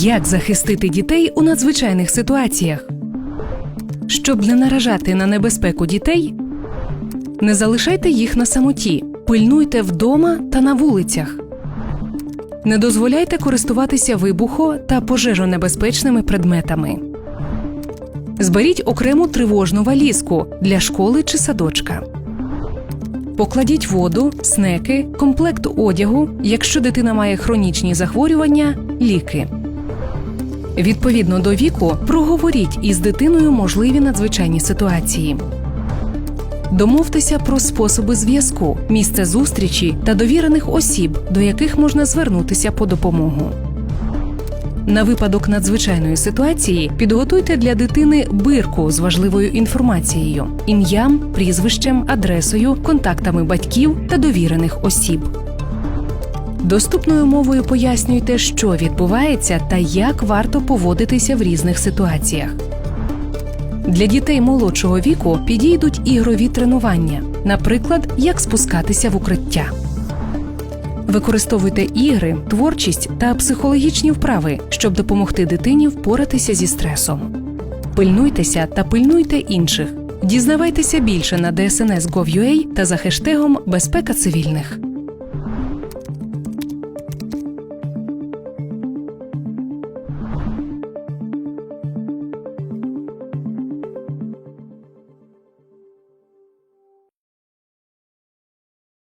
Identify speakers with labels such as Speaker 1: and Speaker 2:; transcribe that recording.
Speaker 1: Як захистити дітей у надзвичайних ситуаціях? Щоб не наражати на небезпеку дітей, не залишайте їх на самоті, пильнуйте вдома та на вулицях. Не дозволяйте користуватися вибухо та пожежонебезпечними предметами. Зберіть окрему тривожну валізку для школи чи садочка. Покладіть воду, снеки, комплект одягу, якщо дитина має хронічні захворювання, ліки. Відповідно до віку, проговоріть із дитиною можливі надзвичайні ситуації. Домовтеся про способи зв'язку, місце зустрічі та довірених осіб, до яких можна звернутися по допомогу. На випадок надзвичайної ситуації підготуйте для дитини бирку з важливою інформацією: ім'ям, прізвищем, адресою, контактами батьків та довірених осіб. Доступною мовою пояснюйте, що відбувається та як варто поводитися в різних ситуаціях. Для дітей молодшого віку підійдуть ігрові тренування, наприклад, як спускатися в укриття. Використовуйте ігри, творчість та психологічні вправи, щоб допомогти дитині впоратися зі стресом. Пильнуйтеся та пильнуйте інших. Дізнавайтеся більше на DSNS.gov.ua та за хештегом Безпека цивільних.